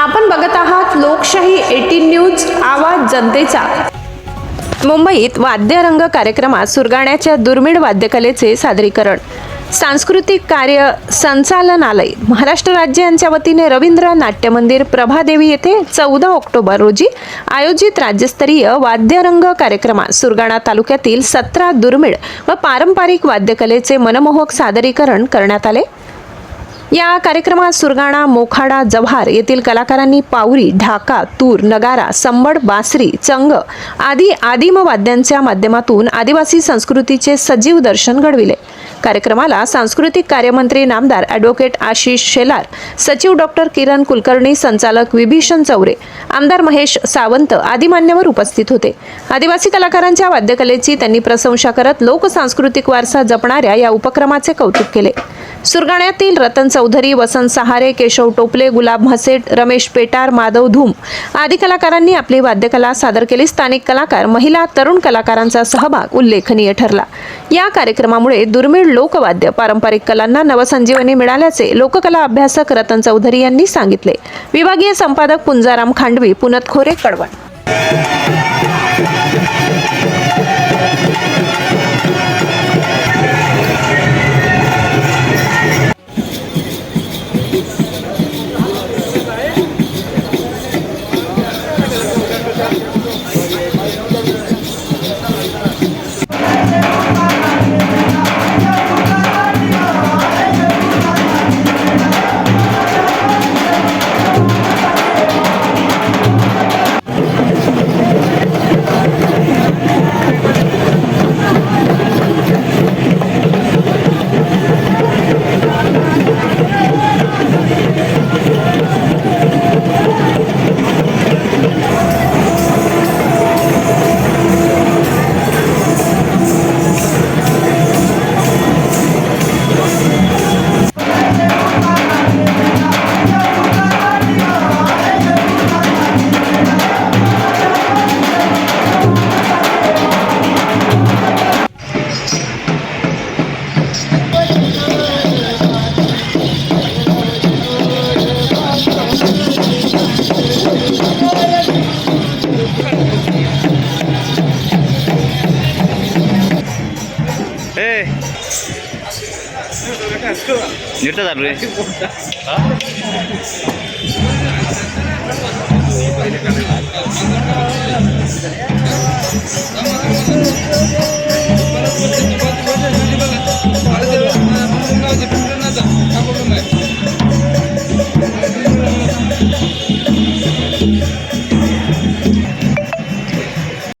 आपण बघत आहात लोकशाही एटीन न्यूज आवाज जनतेचा. मुंबईत वाद्यरंग कार्यक्रमात सुरगाण्याच्या दुर्मिळ वाद्यकलेचे सादरीकरण. सांस्कृतिक कार्य संचालनालय महाराष्ट्र राज्य यांच्या वतीने रवींद्र नाट्य मंदिर प्रभादेवी येथे चौदा ऑक्टोबर रोजी आयोजित राज्यस्तरीय वाद्यरंग कार्यक्रमात सुरगाणा तालुक्यातील सतरा दुर्मिळ व पारंपरिक वाद्यकलेचे मनमोहक सादरीकरण करण्यात आले. या कार्यक्रमात सुरगाणा मोखाडा जव्हार येथील कलाकारांनी पावरी ढाका तूर नगारा संबड बासरी चंग आदी आदिम वाद्यांच्या माध्यमातून आदिवासी संस्कृतीचे सजीव दर्शन घडविले. कार्यक्रमाला सांस्कृतिक कार्यमंत्री नामदार ॲडव्होकेट आशिष शेलार सचिव डॉक्टर किरण कुलकर्णी संचालक विभीषण चौरे आमदार महेश सावंत आदी मान्यवर उपस्थित होते. आदिवासी कलाकारांच्या वाद्यकलेची त्यांनी प्रशंसा करत लोकसांस्कृतिक वारसा जपणाऱ्या या उपक्रमाचे कौतुक केले. सुरगाण्यातील रतन चौधरी वसंत सहारे केशव टोपले गुलाब म्हसेट रमेश पेटार माधव धूम आदी कलाकारांनी आपली वाद्यकला सादर केली. स्थानिक कलाकार महिला तरुण कलाकारांचा सहभाग उल्लेखनीय ठरला. या कार्यक्रमामुळे दुर्मिळ लोकवाद्य पारंपरिक कलांना नवसंजीवनी मिळाल्याचे लोककला अभ्यासक रतन चौधरी यांनी सांगितले. विभागीय संपादक पुंजाराम खांडवी पुनत खोरे कडवण. निर्त चालू